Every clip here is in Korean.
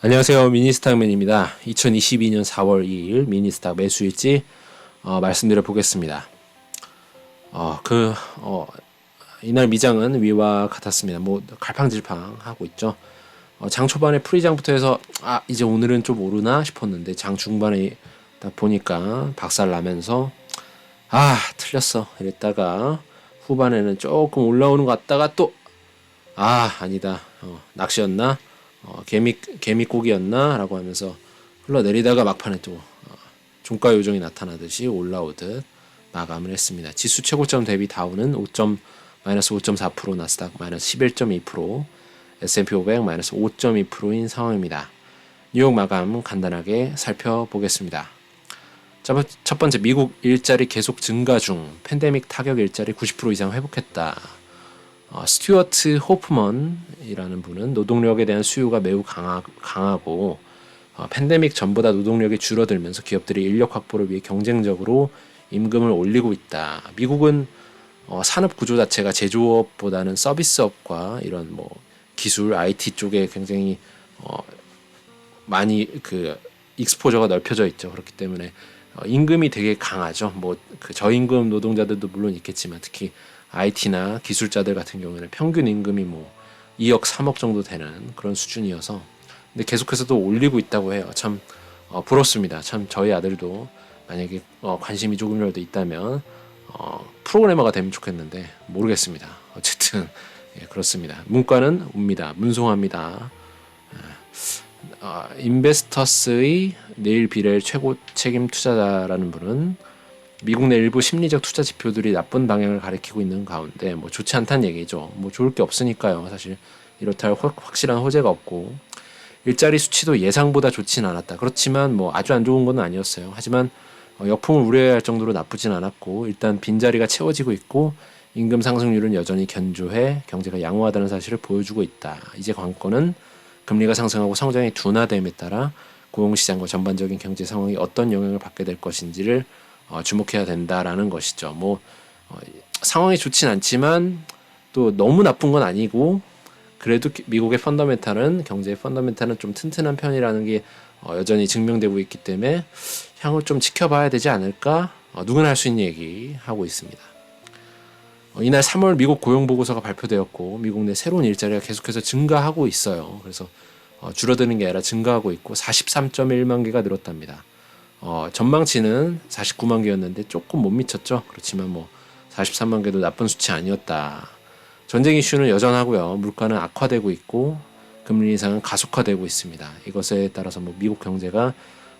안녕하세요. 미니스탁맨입니다. 2022년 4월 2일 미니스탁 매수일지 어, 말씀드려 보겠습니다. 어, 그, 어, 이날 미장은 위와 같았습니다. 뭐, 갈팡질팡 하고 있죠. 어, 장 초반에 프리장부터 해서, 아, 이제 오늘은 좀 오르나 싶었는데, 장 중반에 딱 보니까 박살 나면서, 아, 틀렸어. 이랬다가, 후반에는 조금 올라오는 것 같다가 또, 아, 아니다. 어, 낚시였나? 어, 개미 개미고기였나라고 하면서 흘러내리다가 막판에 또 어, 종가 요정이 나타나듯이 올라오듯 마감을 했습니다. 지수 최고점 대비 다우는 5. 마이너스 5.4% 나스닥 마이너스 11.2% S&P 500 마이너스 5.2%인 상황입니다. 뉴욕 마감 간단하게 살펴보겠습니다. 첫 번째 미국 일자리 계속 증가 중 팬데믹 타격 일자리 90% 이상 회복했다. 어, 스튜어트 호프먼이라는 분은 노동력에 대한 수요가 매우 강하, 강하고 어, 팬데믹 전보다 노동력이 줄어들면서 기업들이 인력 확보를 위해 경쟁적으로 임금을 올리고 있다. 미국은 어, 산업 구조 자체가 제조업보다는 서비스업과 이런 뭐 기술 IT 쪽에 굉장히 어, 많이 그 익스포저가 넓혀져 있죠. 그렇기 때문에 어, 임금이 되게 강하죠. 뭐 그 저임금 노동자들도 물론 있겠지만 특히 IT나 기술자들 같은 경우에는 평균 임금이 뭐 2억, 3억 정도 되는 그런 수준이어서 근데 계속해서도 올리고 있다고 해요. 참 어, 부럽습니다. 참 저희 아들도 만약에 어, 관심이 조금이라도 있다면 어, 프로그래머가 되면 좋겠는데 모르겠습니다. 어쨌든 예, 그렇습니다. 문과는 옵니다. 문송합니다. 어, 인베스터스의 내일 비례 최고 책임 투자자라는 분은 미국 내 일부 심리적 투자 지표들이 나쁜 방향을 가리키고 있는 가운데 뭐 좋지 않다는 얘기죠. 뭐 좋을 게 없으니까요. 사실 이렇다 할 확실한 호재가 없고 일자리 수치도 예상보다 좋진 않았다. 그렇지만 뭐 아주 안 좋은 건 아니었어요. 하지만 어, 역풍을 우려해야 할 정도로 나쁘진 않았고 일단 빈자리가 채워지고 있고 임금 상승률은 여전히 견조해 경제가 양호하다는 사실을 보여주고 있다. 이제 관건은 금리가 상승하고 성장이 둔화됨에 따라 고용시장과 전반적인 경제 상황이 어떤 영향을 받게 될 것인지를 어, 주목해야 된다라는 것이죠. 뭐 어, 상황이 좋진 않지만 또 너무 나쁜 건 아니고 그래도 미국의 펀더멘탈은 경제의 펀더멘탈은 좀 튼튼한 편이라는 게 어, 여전히 증명되고 있기 때문에 향을 좀 지켜봐야 되지 않을까 어, 누구나 할 수 있는 얘기 하고 있습니다. 어, 이날 3월 미국 고용 보고서가 발표되었고 미국 내 새로운 일자리가 계속해서 증가하고 있어요. 그래서 어, 줄어드는 게 아니라 증가하고 있고 43.1만 개가 늘었답니다. 어, 전망치는 49만 개였는데 조금 못 미쳤죠. 그렇지만 뭐 43만 개도 나쁜 수치 아니었다. 전쟁 이슈는 여전하고요. 물가는 악화되고 있고 금리 인상은 가속화되고 있습니다. 이것에 따라서 뭐 미국 경제가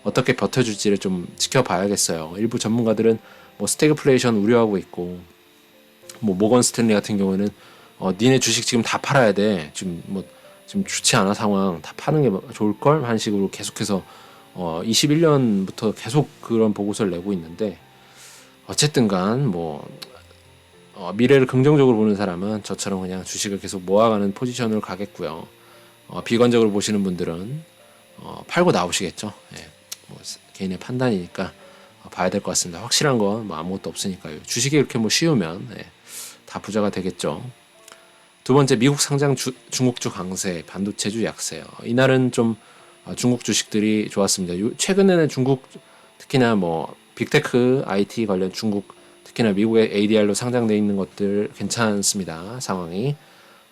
어떻게 버텨줄지를 좀 지켜봐야겠어요. 일부 전문가들은 뭐 스태그플레이션 우려하고 있고 뭐 모건 스탠리 같은 경우에는 어 니네 주식 지금 다 팔아야 돼. 지금 뭐 지금 좋지 않아 상황 다 파는 게 좋을 걸한 식으로 계속해서 어 21년부터 계속 그런 보고서를 내고 있는데 어쨌든간 뭐 어, 미래를 긍정적으로 보는 사람은 저처럼 그냥 주식을 계속 모아가는 포지션으로 가겠고요. 어, 비관적으로 보시는 분들은 어, 팔고 나오시겠죠. 예, 뭐 개인의 판단이니까 어, 봐야 될 것 같습니다. 확실한 건 뭐 아무것도 없으니까요. 주식이 이렇게 뭐 쉬우면 예, 다 부자가 되겠죠. 두 번째 미국 상장 주, 중국주 강세, 반도체주 약세요. 이날은 좀 어, 중국 주식들이 좋았습니다. 최근에는 중국 특히나 뭐 빅테크, IT 관련 중국 특히나 미국의 ADR로 상장돼 있는 것들 괜찮습니다. 상황이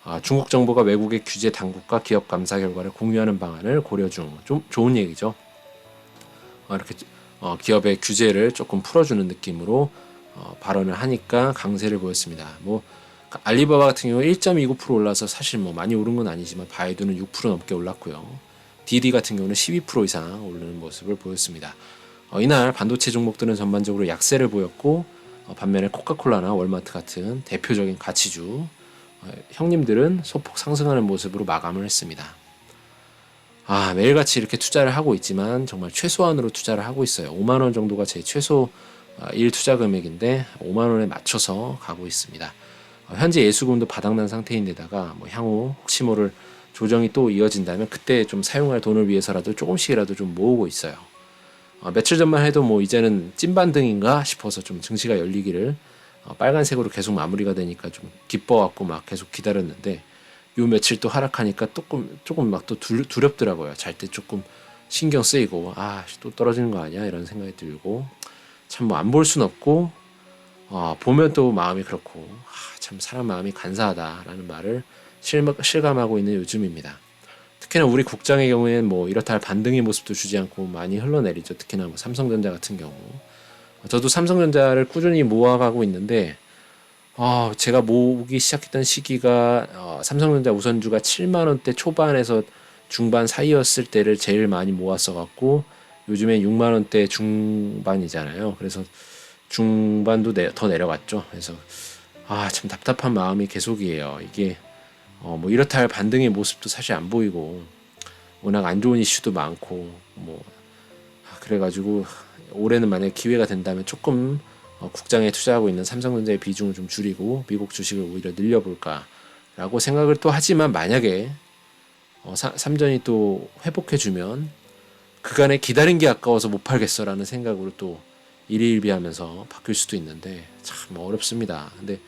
아, 중국 정부가 외국의 규제 당국과 기업 감사 결과를 공유하는 방안을 고려 중. 좀 좋은 얘기죠. 어, 이렇게 어, 기업의 규제를 조금 풀어주는 느낌으로 어, 발언을 하니까 강세를 보였습니다. 뭐 알리바바 같은 경우 1.29% 올라서 사실 뭐 많이 오른 건 아니지만 바이두는 6% 넘게 올랐고요. DD 같은 경우는 12% 이상 오르는 모습을 보였습니다. 어, 이날 반도체 종목들은 전반적으로 약세를 보였고 어, 반면에 코카콜라나 월마트 같은 대표적인 가치주 어, 형님들은 소폭 상승하는 모습으로 마감을 했습니다. 아 매일같이 이렇게 투자를 하고 있지만 정말 최소한으로 투자를 하고 있어요. 5만 원 정도가 제 최소 어, 1 투자 금액인데 5만 원에 맞춰서 가고 있습니다. 어, 현재 예수금도 바닥난 상태인데다가 뭐 향후 혹시 모를 조정이 또 이어진다면 그때 좀 사용할 돈을 위해서라도 조금씩이라도 좀 모으고 있어요. 어, 며칠 전만 해도 뭐 이제는 찐반등인가 싶어서 좀 증시가 열리기를 어, 빨간색으로 계속 마무리가 되니까 좀 기뻐갖고 막 계속 기다렸는데 요 며칠 또 하락하니까 조금 조금 막 또 두렵더라고요. 잘 때 조금 신경 쓰이고 아 또 떨어지는 거 아니야 이런 생각이 들고 참 뭐 안 볼 순 없고 어, 보면 또 마음이 그렇고 아, 참 사람 마음이 간사하다라는 말을 실, 실감하고 있는 요즘입니다. 특히나 우리 국장의 경우에는 뭐 이렇다 할 반등의 모습도 주지 않고 많이 흘러내리죠. 특히나 뭐 삼성전자 같은 경우 저도 삼성전자를 꾸준히 모아가고 있는데 어, 제가 모으기 시작했던 시기가 어, 삼성전자 우선주가 7만 원대 초반에서 중반 사이였을 때를 제일 많이 모았어 갖고 요즘에 6만 원대 중반이잖아요. 그래서 중반도 내, 더 내려갔죠. 그래서 아 참 답답한 마음이 계속이에요. 이게 어, 뭐 이렇다 할 반등의 모습도 사실 안 보이고 워낙 안 좋은 이슈도 많고 뭐 아, 그래가지고 올해는 만약 에 기회가 된다면 조금 어, 국장에 투자하고 있는 삼성전자의 비중을 좀 줄이고 미국 주식을 오히려 늘려볼까라고 생각을 또 하지만 만약에 어, 사, 삼전이 또 회복해주면 그간에 기다린 게 아까워서 못 팔겠어라는 생각으로 또 일희일비하면서 바뀔 수도 있는데 참 어렵습니다. 근데 어,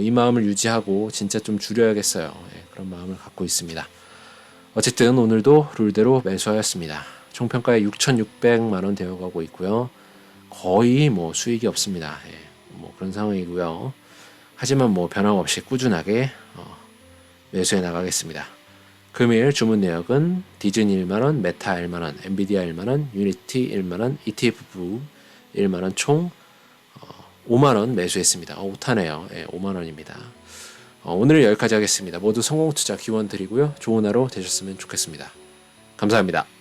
이 마음을 유지하고 진짜 좀 줄여야겠어요. 예, 그런 마음을 갖고 있습니다. 어쨌든 오늘도 룰대로 매수하였습니다. 총평가에 6,600만 원 되어가고 있고요. 거의 뭐 수익이 없습니다. 예, 뭐 그런 상황이고요. 하지만 뭐 변함없이 꾸준하게 어, 매수해 나가겠습니다. 금일 주문 내역은 디즈니 1만원, 메타 1만원, 엔비디아 1만원, 유니티 1만원, ETF 1만원 총 어, 5만 원 매수했습니다. 어, 오타네요. 예, 5만 원입니다. 어, 오늘은 여기까지 하겠습니다. 모두 성공 투자 기원 드리고요. 좋은 하루 되셨으면 좋겠습니다. 감사합니다.